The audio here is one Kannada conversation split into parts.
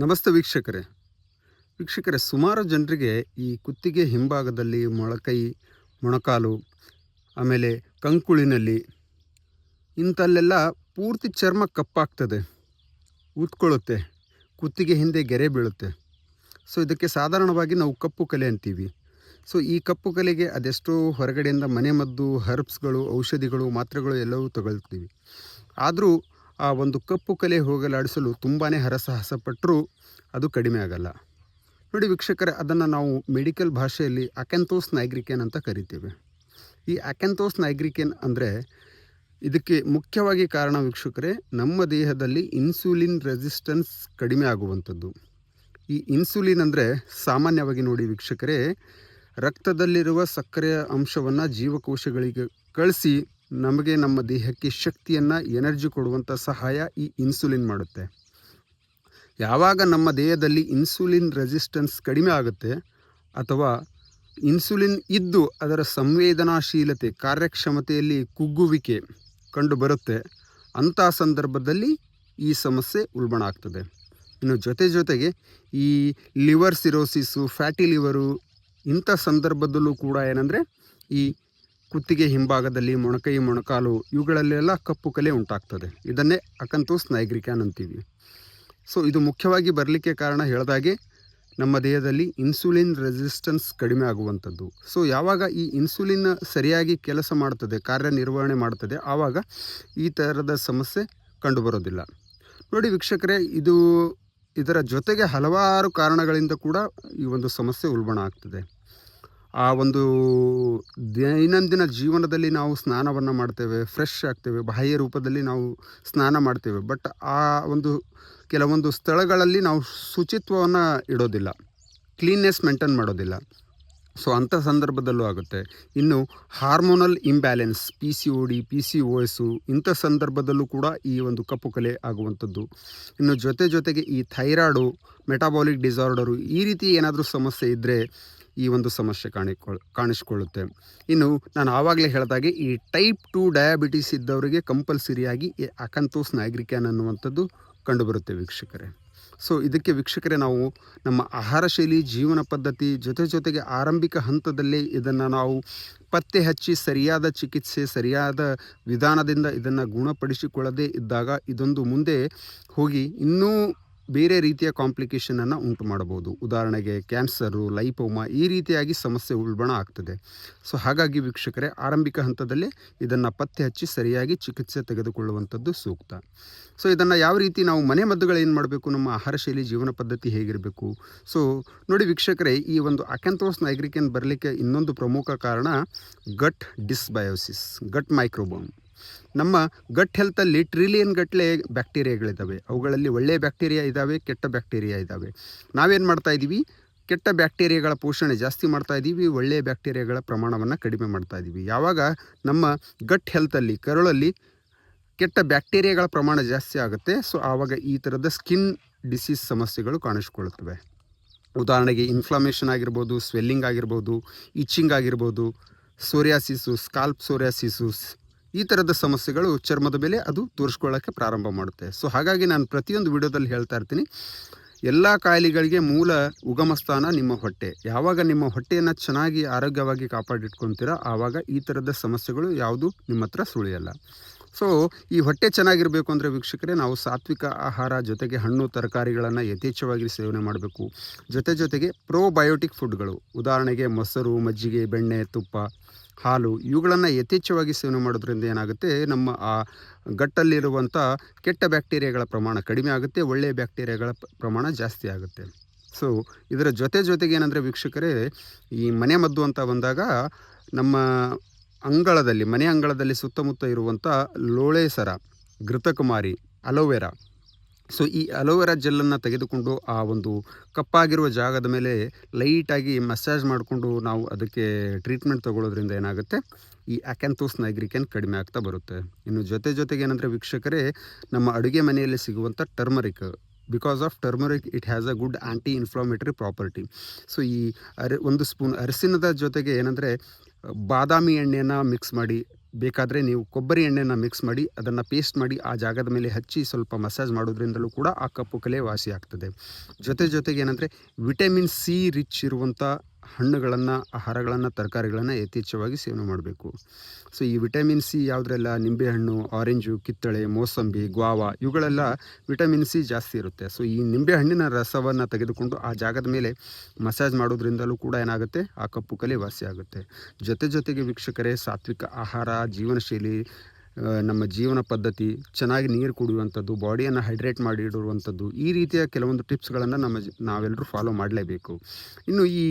ನಮಸ್ತೆ ವೀಕ್ಷಕರೇ. ವೀಕ್ಷಕರೇ, ಸುಮಾರು ಜನರಿಗೆ ಈ ಕುತ್ತಿಗೆ ಹಿಂಭಾಗದಲ್ಲಿ ಮೊಳಕೈ, ಮೊಣಕಾಲು, ಆಮೇಲೆ ಕಂಕುಳಿನಲ್ಲಿ ಇಂಥಲ್ಲೆಲ್ಲ ಪೂರ್ತಿ ಚರ್ಮ ಕಪ್ಪಾಗ್ತದೆ. ಉತ್ಕೊಳ್ಳುತ್ತೆ. ಕುತ್ತಿಗೆ ಹಿಂದೆ ಗೆರೆ ಬೀಳುತ್ತೆ. ಸೊ, ಇದಕ್ಕೆ ಸಾಧಾರಣವಾಗಿ ನಾವು ಕಪ್ಪು ಕಲೆ ಅಂತೀವಿ. ಸೊ, ಈ ಕಪ್ಪು ಕಲೆಗೆ ಅದೆಷ್ಟೋ ಹೊರಗಡೆಯಿಂದ ಮನೆಮದ್ದು, ಹರ್ಬ್ಸ್ಗಳು, ಔಷಧಿಗಳು, ಮಾತ್ರೆಗಳು ಎಲ್ಲವೂ ತಗೊಳ್ತೀವಿ. ಆದರೂ ಆ ಒಂದು ಕಪ್ಪು ಕಲೆ ಹೋಗಲಾಡಿಸಲು ತುಂಬಾ ಹರಸಾಹಸಪಟ್ಟರೂ ಅದು ಕಡಿಮೆ ಆಗಲ್ಲ. ನೋಡಿ ವೀಕ್ಷಕರೇ, ಅದನ್ನು ನಾವು ಮೆಡಿಕಲ್ ಭಾಷೆಯಲ್ಲಿ ಅಕೆಂಥೋಸ್ ನೈಗ್ರಿಕೇನ್ ಅಂತ ಕರಿತೇವೆ. ಈ ಅಕೆಂಥೋಸ್ ನೈಗ್ರಿಕೇನ್ ಅಂದರೆ ಇದಕ್ಕೆ ಮುಖ್ಯವಾಗಿ ಕಾರಣ ವೀಕ್ಷಕರೇ, ನಮ್ಮ ದೇಹದಲ್ಲಿ ಇನ್ಸುಲಿನ್ ರೆಸಿಸ್ಟೆನ್ಸ್ ಕಡಿಮೆ ಆಗುವಂಥದ್ದು. ಈ ಇನ್ಸುಲಿನ್ ಅಂದರೆ ಸಾಮಾನ್ಯವಾಗಿ ನೋಡಿ ವೀಕ್ಷಕರೇ, ರಕ್ತದಲ್ಲಿರುವ ಸಕ್ಕರೆಯ ಅಂಶವನ್ನು ಜೀವಕೋಶಗಳಿಗೆ ಕಳಿಸಿ ನಮಗೆ ನಮ್ಮ ದೇಹಕ್ಕೆ ಶಕ್ತಿಯನ್ನು, ಎನರ್ಜಿ ಕೊಡುವಂಥ ಸಹಾಯ ಈ ಇನ್ಸುಲಿನ್ ಮಾಡುತ್ತೆ. ಯಾವಾಗ ನಮ್ಮ ದೇಹದಲ್ಲಿ ಇನ್ಸುಲಿನ್ ರೆಸಿಸ್ಟೆನ್ಸ್ ಕಡಿಮೆ ಆಗುತ್ತೆ ಅಥವಾ ಇನ್ಸುಲಿನ್ ಇದ್ದು ಅದರ ಸಂವೇದನಾಶೀಲತೆ, ಕಾರ್ಯಕ್ಷಮತೆಯಲ್ಲಿ ಕುಗ್ಗುವಿಕೆ ಕಂಡುಬರುತ್ತೆ ಅಂಥ ಸಂದರ್ಭದಲ್ಲಿ ಈ ಸಮಸ್ಯೆ ಉಲ್ಬಣ ಆಗ್ತದೆ. ಇನ್ನು ಜೊತೆ ಜೊತೆಗೆ ಈ ಲಿವರ್ ಸಿರೋಸಿಸು, ಫ್ಯಾಟಿ ಲಿವರು ಇಂಥ ಸಂದರ್ಭದಲ್ಲೂ ಕೂಡ ಏನಂದರೆ ಈ ಕುತ್ತಿಗೆ ಹಿಂಭಾಗದಲ್ಲಿ ಮೊಣಕೈ ಮೊಣಕಾಲು ಇವುಗಳಲ್ಲೆಲ್ಲ ಕಪ್ಪು ಕಲೆ ಉಂಟಾಗ್ತದೆ. ಇದನ್ನೇ ಅಕಂತೋಸ್ ನೈಗ್ರಿಕ್ಯಾನ್ ಅಂತೀವಿ ಸೊ, ಇದು ಮುಖ್ಯವಾಗಿ ಬರಲಿಕ್ಕೆ ಕಾರಣ ಹೇಳಿದಾಗೆ ನಮ್ಮ ದೇಹದಲ್ಲಿ ಇನ್ಸುಲಿನ್ ರೆಸಿಸ್ಟೆನ್ಸ್ ಕಡಿಮೆ ಆಗುವಂಥದ್ದು. ಸೊ, ಯಾವಾಗ ಈ ಇನ್ಸುಲಿನ್ ಸರಿಯಾಗಿ ಕೆಲಸ ಮಾಡ್ತದೆ, ಕಾರ್ಯನಿರ್ವಹಣೆ ಮಾಡ್ತದೆ, ಆವಾಗ ಈ ಥರದ ಸಮಸ್ಯೆ ಕಂಡುಬರೋದಿಲ್ಲ. ನೋಡಿ ವೀಕ್ಷಕರೇ, ಇದು ಇದರ ಜೊತೆಗೆ ಹಲವಾರು ಕಾರಣಗಳಿಂದ ಕೂಡ ಈ ಒಂದು ಸಮಸ್ಯೆ ಉಲ್ಬಣ ಆಗ್ತದೆ. ಆ ಒಂದು ದೈನಂದಿನ ಜೀವನದಲ್ಲಿ ನಾವು ಸ್ನಾನವನ್ನು ಮಾಡ್ತೇವೆ ಫ್ರೆಶ್ ಆಗ್ತೇವೆ, ಬಾಹ್ಯ ರೂಪದಲ್ಲಿ ನಾವು ಸ್ನಾನ ಮಾಡ್ತೇವೆ. ಬಟ್ ಆ ಒಂದು ಕೆಲವೊಂದು ಸ್ಥಳಗಳಲ್ಲಿ ನಾವು ಶುಚಿತ್ವವನ್ನು ಇಡೋದಿಲ್ಲ. ಕ್ಲೀನ್ನೆಸ್ ಮೇಂಟೈನ್ ಮಾಡೋದಿಲ್ಲ. ಸೊ ಅಂಥ ಸಂದರ್ಭದಲ್ಲೂ ಆಗುತ್ತೆ. ಇನ್ನು hormonal imbalance P C O D P C O S ಇಂಥ ಸಂದರ್ಭದಲ್ಲೂ ಕೂಡ ಈ ಒಂದು ಕಪ್ಪು ಕಲೆ ಆಗುವಂಥದ್ದು. ಇನ್ನು ಜೊತೆ ಜೊತೆಗೆ ಈ ಥೈರಾಯ್ಡು ಮೆಟಾಬಾಲಿಕ್ ಡಿಸಾರ್ಡರು ಈ ರೀತಿ ಏನಾದರೂ ಸಮಸ್ಯೆ ಇದ್ದರೆ ಈ ಒಂದು ಸಮಸ್ಯೆ ಕಾಣಿಕೊಳ್ಳ ಕಾಣಿಸಿಕೊಳ್ಳುತ್ತೆ. ಇನ್ನು ನಾನು ಆವಾಗಲೇ ಹೇಳಿದಾಗೆ ಈ ಟೈಪ್ ಟು ಡಯಾಬಿಟಿಸ್ ಇದ್ದವರಿಗೆ ಕಂಪಲ್ಸರಿಯಾಗಿ ಅಕಂತೋಸ್ ನೈಗ್ರಿಕ್ಯಾನ್ ಅನ್ನುವಂಥದ್ದು ಕಂಡುಬರುತ್ತೆ ವೀಕ್ಷಕರೇ. ಸೊ ಇದಕ್ಕೆ ವೀಕ್ಷಕರೇ ನಾವು ನಮ್ಮ ಆಹಾರ ಶೈಲಿ, ಜೀವನ ಪದ್ಧತಿ, ಜೊತೆ ಜೊತೆಗೆ ಆರಂಭಿಕ ಹಂತದಲ್ಲೇ ಇದನ್ನು ನಾವು ಪತ್ತೆ ಹಚ್ಚಿ ಸರಿಯಾದ ಚಿಕಿತ್ಸೆ, ಸರಿಯಾದ ವಿಧಾನದಿಂದ ಇದನ್ನು ಗುಣಪಡಿಸಿಕೊಳ್ಳದೇ ಇದ್ದಾಗ ಇದೊಂದು ಮುಂದೆ ಹೋಗಿ ಇನ್ನೂ ಬೇರೆ ರೀತಿಯ ಕಾಂಪ್ಲಿಕೇಶನನ್ನು ಉಂಟು ಮಾಡಬಹುದು. ಉದಾಹರಣೆಗೆ ಕ್ಯಾನ್ಸರು ಲೈಪೋಮಾ ಈ ರೀತಿಯಾಗಿ ಸಮಸ್ಯೆ ಉಲ್ಬಣ ಆಗ್ತದೆ. ಸೊ ಹಾಗಾಗಿ ವೀಕ್ಷಕರೇ, ಆರಂಭಿಕ ಹಂತದಲ್ಲಿ ಇದನ್ನು ಪತ್ತೆ ಹಚ್ಚಿ ಸರಿಯಾಗಿ ಚಿಕಿತ್ಸೆ ತೆಗೆದುಕೊಳ್ಳುವಂಥದ್ದು ಸೂಕ್ತ. ಸೊ ಇದನ್ನು ಯಾವ ರೀತಿ ನಾವು ಮನೆ ಮದ್ದುಗಳು ಏನು ಮಾಡಬೇಕು? ನಮ್ಮ ಆಹಾರ ಶೈಲಿ, ಜೀವನ ಪದ್ಧತಿ ಹೇಗಿರಬೇಕು? ಸೊ ನೋಡಿ ವೀಕ್ಷಕರೇ, ಈ ಒಂದು ಅಕೆಂಥೋಸ್ ನೈಗ್ರಿಕನ್ ಬರಲಿಕ್ಕೆ ಇನ್ನೊಂದು ಪ್ರಮುಖ ಕಾರಣ ಗಟ್ ಡಿಸ್ಬಯೋಸಿಸ್ ಗಟ್ ಮೈಕ್ರೋಬೋಮ್ ನಮ್ಮ ಗಟ್ ಹೆಲ್ತಲ್ಲಿ ಟ್ರಿಲಿಯನ್ ಗಟ್ಟಲೆ ಬ್ಯಾಕ್ಟೀರಿಯಾಗಳಿದ್ದಾವೆ ಅವುಗಳಲ್ಲಿ ಒಳ್ಳೆಯ ಬ್ಯಾಕ್ಟೀರಿಯಾ ಇದ್ದಾವೆ ಕೆಟ್ಟ ಬ್ಯಾಕ್ಟೀರಿಯಾ ಇದ್ದಾವೆ ನಾವೇನು ಮಾಡ್ತಾ ಇದ್ದೀವಿ ಕೆಟ್ಟ ಬ್ಯಾಕ್ಟೀರಿಯಾಗಳ ಪೋಷಣೆ ಜಾಸ್ತಿ ಮಾಡ್ತಾ ಇದ್ದೀವಿ ಒಳ್ಳೆಯ ಬ್ಯಾಕ್ಟೀರಿಯಾಗಳ ಪ್ರಮಾಣವನ್ನು ಕಡಿಮೆ ಮಾಡ್ತಾ ಇದ್ದೀವಿ ಯಾವಾಗ ನಮ್ಮ ಗಟ್ ಹೆಲ್ತಲ್ಲಿ ಕರುಳಲ್ಲಿ ಕೆಟ್ಟ ಬ್ಯಾಕ್ಟೀರಿಯಾಗಳ ಪ್ರಮಾಣ ಜಾಸ್ತಿ ಆಗುತ್ತೆ, ಸೊ ಆವಾಗ ಈ ಥರದ ಸ್ಕಿನ್ ಡಿಸೀಸ್ ಸಮಸ್ಯೆಗಳು ಕಾಣಿಸ್ಕೊಳ್ಳುತ್ತವೆ ಉದಾಹರಣೆಗೆ ಇನ್ಫ್ಲಮೇಷನ್ ಆಗಿರ್ಬೋದು ಸ್ವೆಲ್ಲಿಂಗ್ ಆಗಿರ್ಬೋದು ಇಚ್ಚಿಂಗ್ ಆಗಿರ್ಬೋದು ಸೋರಿಯಾಸಿಸು ಸ್ಕಾಲ್ಪ್ ಸೋರಿಯಾಸಿಸು ಈ ಥರದ ಸಮಸ್ಯೆಗಳು ಚರ್ಮದ ಮೇಲೆ ಅದು ತೋರಿಸ್ಕೊಳ್ಳೋಕ್ಕೆ ಪ್ರಾರಂಭ ಮಾಡುತ್ತೆ. ಸೊ ಹಾಗಾಗಿ ನಾನು ಪ್ರತಿಯೊಂದು ವಿಡಿಯೋದಲ್ಲಿ ಹೇಳ್ತಾ ಇರ್ತೀನಿ, ಎಲ್ಲ ಕಾಯಿಲೆಗಳಿಗೆ ಮೂಲ ಉಗಮ ಸ್ಥಾನ ನಿಮ್ಮ ಹೊಟ್ಟೆ. ಯಾವಾಗ ನಿಮ್ಮ ಹೊಟ್ಟೆಯನ್ನು ಚೆನ್ನಾಗಿ ಆರೋಗ್ಯವಾಗಿ ಕಾಪಾಡಿಟ್ಕೊತೀರ ಆವಾಗ ಈ ಥರದ ಸಮಸ್ಯೆಗಳು ಯಾವುದು ನಿಮ್ಮ ಹತ್ರ ಸುಳಿಯಲ್ಲ. ಸೊ ಈ ಹೊಟ್ಟೆ ಚೆನ್ನಾಗಿರಬೇಕು ಅಂದರೆ ವೀಕ್ಷಕರೇ, ನಾವು ಸಾತ್ವಿಕ ಆಹಾರ ಜೊತೆಗೆ ಹಣ್ಣು, ತರಕಾರಿಗಳನ್ನು ಯಥೇಚ್ಛವಾಗಿ ಸೇವನೆ ಮಾಡಬೇಕು. ಜೊತೆ ಜೊತೆಗೆ ಪ್ರೋಬಯೋಟಿಕ್ ಫುಡ್ಗಳು ಉದಾಹರಣೆಗೆ ಮೊಸರು, ಮಜ್ಜಿಗೆ, ಬೆಣ್ಣೆ, ತುಪ್ಪ. ಹಾಲು ಇವುಗಳನ್ನು ಯಥೇಚ್ಛವಾಗಿ ಸೇವನೆ ಮಾಡೋದ್ರಿಂದ ಏನಾಗುತ್ತೆ? ನಮ್ಮ ಆ ಗಟ್ಟಲ್ಲಿರುವಂಥ ಕೆಟ್ಟ ಬ್ಯಾಕ್ಟೀರಿಯಾಗಳ ಪ್ರಮಾಣ ಕಡಿಮೆ ಆಗುತ್ತೆ ಒಳ್ಳೆಯ ಬ್ಯಾಕ್ಟೀರಿಯಾಗಳ ಪ್ರಮಾಣ ಜಾಸ್ತಿ ಆಗುತ್ತೆ. ಸೊ ಇದರ ಜೊತೆ ಜೊತೆಗೆ ಏನಂದರೆ ವೀಕ್ಷಕರೇ, ಈ ಮನೆ ಮದ್ದು ಅಂತ ಬಂದಾಗ ನಮ್ಮ ಅಂಗಳದಲ್ಲಿ, ಮನೆ ಅಂಗಳದಲ್ಲಿ ಸುತ್ತಮುತ್ತ ಇರುವಂಥ ಲೋಳೆಸರ ಘೃತಕುಮಾರಿ, ಅಲೋವೆರಾ ಸೊ ಈ ಅಲೋವೆರಾ ಜೆಲ್ಲನ್ನು ತೆಗೆದುಕೊಂಡು ಆ ಒಂದು ಕಪ್ಪಾಗಿರುವ ಜಾಗದ ಮೇಲೆ ಲೈಟಾಗಿ ಮಸಾಜ್ ಮಾಡಿಕೊಂಡು ನಾವು ಅದಕ್ಕೆ ಟ್ರೀಟ್ಮೆಂಟ್ ತಗೊಳ್ಳೋದ್ರಿಂದ ಏನಾಗುತ್ತೆ? ಈ ಅಕ್ಯಾಂಥೋಸ್ ನೈಗ್ರಿಕೆನ್ ಕಡಿಮೆ ಆಗ್ತಾ ಬರುತ್ತೆ. ಇನ್ನು ಜೊತೆ ಜೊತೆಗೆ ಏನಂದರೆ ವೀಕ್ಷಕರೇ, ನಮ್ಮ ಅಡುಗೆ ಮನೆಯಲ್ಲಿ ಸಿಗುವಂಥ turmeric because of turmeric it has a good anti inflammatory property so ಈ ಅರೆ, ಒಂದು ಸ್ಪೂನ್ ಅರಿಸಿನದ ಜೊತೆಗೆ ಏನಂದರೆ, ಬಾದಾಮಿ ಎಣ್ಣೆಯನ್ನು ಮಿಕ್ಸ್ ಮಾಡಿ ಬೇಕಾದರೆ ನೀವು ಕೊಬ್ಬರಿ ಎಣ್ಣೆನ ಮಿಕ್ಸ್ ಮಾಡಿ, ಅದನ್ನು ಪೇಸ್ಟ್ ಮಾಡಿ, ಆ ಜಾಗದ ಮೇಲೆ ಹಚ್ಚಿ ಸ್ವಲ್ಪ ಮಸಾಜ್ ಮಾಡೋದ್ರಿಂದಲೂ ಕೂಡ ಆ ಕಪ್ಪು ಕಲೆ ವಾಸಿ ಆಗ್ತದೆ. ಜೊತೆ ಜೊತೆಗೆ ಏನಂದರೆ ವಿಟಮಿನ್ ಸಿ ರಿಚ್ ಇರುವಂಥ ಹಣ್ಣುಗಳನ್ನು, ಆಹಾರಗಳನ್ನು, ತರಕಾರಿಗಳನ್ನು ಯಥೇಚ್ಛವಾಗಿ ಸೇವನೆ ಮಾಡಬೇಕು. ಸೊ ಈ ವಿಟಮಿನ್ ಸಿ ಯಾವುದ್ರೆಲ್ಲ? ನಿಂಬೆಹಣ್ಣು, ಆರೆಂಜು, ಕಿತ್ತಳೆ, ಮೋಸಂಬಿ, ಗ್ವಾವ ಇವುಗಳೆಲ್ಲ ವಿಟಮಿನ್ ಸಿ ಜಾಸ್ತಿ ಇರುತ್ತೆ. ಸೊ ಈ ನಿಂಬೆಹಣ್ಣಿನ ರಸವನ್ನು ತೆಗೆದುಕೊಂಡು ಆ ಜಾಗದ ಮೇಲೆ ಮಸಾಜ್ ಮಾಡೋದ್ರಿಂದಲೂ ಕೂಡ ಏನಾಗುತ್ತೆ? ಆ ಕಪ್ಪು ಕಲೆ ವಾಸಿ ಆಗುತ್ತೆ. ಜೊತೆ ಜೊತೆಗೆ ವೀಕ್ಷಕರೇ, ಸಾತ್ವಿಕ ಆಹಾರ ಜೀವನ ಶೈಲಿ ನಮ್ಮ ಜೀವನ ಪದ್ಧತಿ, ಚೆನ್ನಾಗಿ ನೀರು ಕುಡಿಯುವಂಥದ್ದು, ಬಾಡಿಯನ್ನು ಹೈಡ್ರೇಟ್ ಮಾಡಿ ಇಡುವಂಥದ್ದು ಈ ರೀತಿಯ ಕೆಲವೊಂದು ಟಿಪ್ಸ್ಗಳನ್ನು ನಮ್ಮ ನಾವೆಲ್ಲರೂ ಫಾಲೋ ಮಾಡಲೇಬೇಕು. ಇನ್ನು ಈ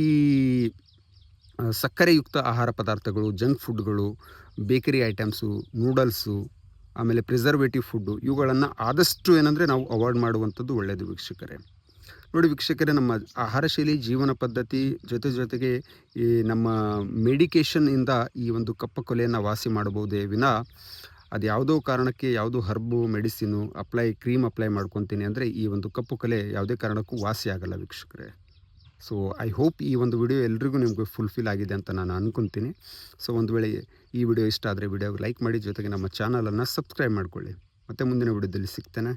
ಸಕ್ಕರೆಯುಕ್ತ ಆಹಾರ ಪದಾರ್ಥಗಳು, ಜಂಕ್ ಫುಡ್ಗಳು, ಬೇಕರಿ ಐಟಮ್ಸು, ನೂಡಲ್ಸು, ಆಮೇಲೆ ಪ್ರಿಸರ್ವೇಟಿವ್ ಫುಡ್ಡು, ಇವುಗಳನ್ನು ಆದಷ್ಟು ಏನಂದರೆ ನಾವು ಅವಾಯ್ಡ್ ಮಾಡುವಂಥದ್ದು ಒಳ್ಳೆಯದು ವೀಕ್ಷಕರೇ. ನೋಡಿ ವೀಕ್ಷಕರೇ, ನಮ್ಮ ಆಹಾರ ಶೈಲಿ ಜೀವನ ಪದ್ಧತಿ ಜೊತೆ ಜೊತೆಗೆ ಈ ನಮ್ಮ ಮೆಡಿಕೇಷನ್ನಿಂದ ಈ ಒಂದು ಕಪ್ಪ ಕೊಲೆಯನ್ನು ವಾಸಿ ಮಾಡಬಹುದೇ ವಿನ ಅದು ಯಾವುದೋ ಕಾರಣಕ್ಕೆ ಯಾವುದೋ herb medicine apply cream apply ಮಾಡ್ಕೊತೀನಿ ಅಂದರೆ ಈ ಒಂದು ಕಪ್ಪು ಕಲೆ ಯಾವುದೇ ಕಾರಣಕ್ಕೂ ವಾಸಿ ಆಗಲ್ಲ ವೀಕ್ಷಕರೇ. ಸೊ ಐ ಹೋಪ್ ಈ ಒಂದು ವಿಡಿಯೋ ಎಲ್ರಿಗೂ ನಿಮಗೆ ಫುಲ್ಫಿಲ್ ಆಗಿದೆ ಅಂತ ನಾನು ಅನ್ಕೊತೀನಿ. ಸೊ ಒಂದು ವೇಳೆ ಈ ವಿಡಿಯೋ ಇಷ್ಟ ಆದರೆ ವಿಡಿಯೋಗೆ ಲೈಕ್ ಮಾಡಿ, ಜೊತೆಗೆ ನಮ್ಮ ಚಾನಲನ್ನು ಸಬ್ಸ್ಕ್ರೈಬ್ ಮಾಡಿಕೊಳ್ಳಿ. ಮತ್ತೆ ಮುಂದಿನ ವಿಡಿಯೋದಲ್ಲಿ ಸಿಗ್ತೇನೆ.